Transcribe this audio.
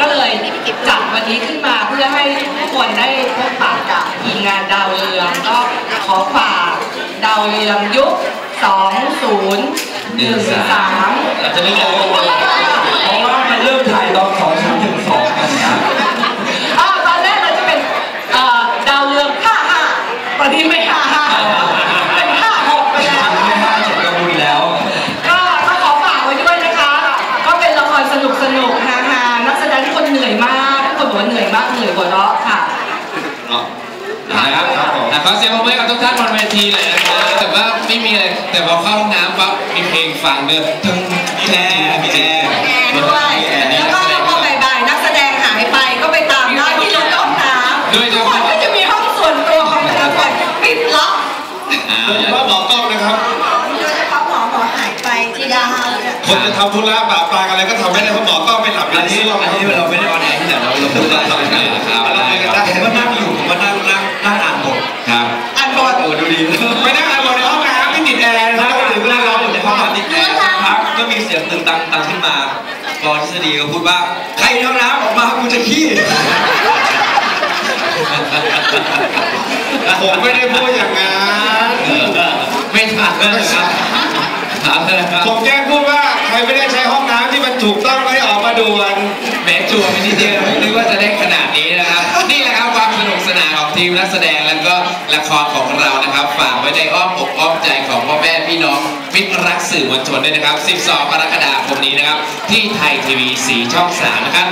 ก็เลยจัดวันนี้ขึ้นมาเพื่อให้ทุกคนได้พบปะกับทีมงานดาวเรืองก็ขอฝากดาวเรืองยุค 2013 อาจจะไม่โอ้เพราะว่ามันเริ่มถ่ายตอน2012นะครับตอนแรกเราจะเป็นดาวเรืองห้าห้าตอนนี้ไม่ห้าห้า นะครับอะขอเสียงปรบมือให้กับทุกท่านบนเวทีเลยนะครับแต่ว่าไม่มีอะไรแต่พอเข้าห้องน้ำปั๊บมีเพลงฟังเดินตึ้งมีแอร์มีแอร์แอร์ด้วย แล้วก็พอบ่ายๆนักแสดงหายไปก็ไปตามได้ที่รถห้องน้ำโดยเฉทุกคพาะนก็จะมีห้องส่วนตัวของแต่ละคนปิดล็อกอ่าโดยเฉพาะหมอกล้องนะครับ โดยเฉพาะหมอหมอหายไปที่ดาวเนี่ยคนจะทำธุระปะปลายอะไรก็ทำไม่ได้เพราะหมอกล้องไม่หลับอันนี้อันนี้เราไม่ได้ออนแอร์ที่ไหนเราเราพูดได้ครับครับเราไปกันได้ กพักก็มีเสียงตึงตังตังขึ้นมารอทฤษฎีก็พูดว่า ใครในห้องน้ำออกมากูจะขี้ผมไม่ได้พูดอย่างนั้นไม่ทันแล้วนะครับถามเลยนะครับผมแค่พูดว่าใครไม่ได้ใช้ห้องน้ำที่มันถูกต้องก็ให้ออกมาด่วนแหมจั่วไปนิดเดียวไม่นึกว่าจะได้ขนาดนี้นะครับ นี่แหละครับความสนุกสนานของทีมนักแสดงและครของเรานะครับ ฝากไว้ในอ้อมอกอ้อมใจของพ่อแม่พี่น้องมิตรรักสื่อมวลชนด้วยนะครับ 12 กรกฎาคมนี้นะครับ ที่ไทยทีวี 4 ช่อง 3 นะครับ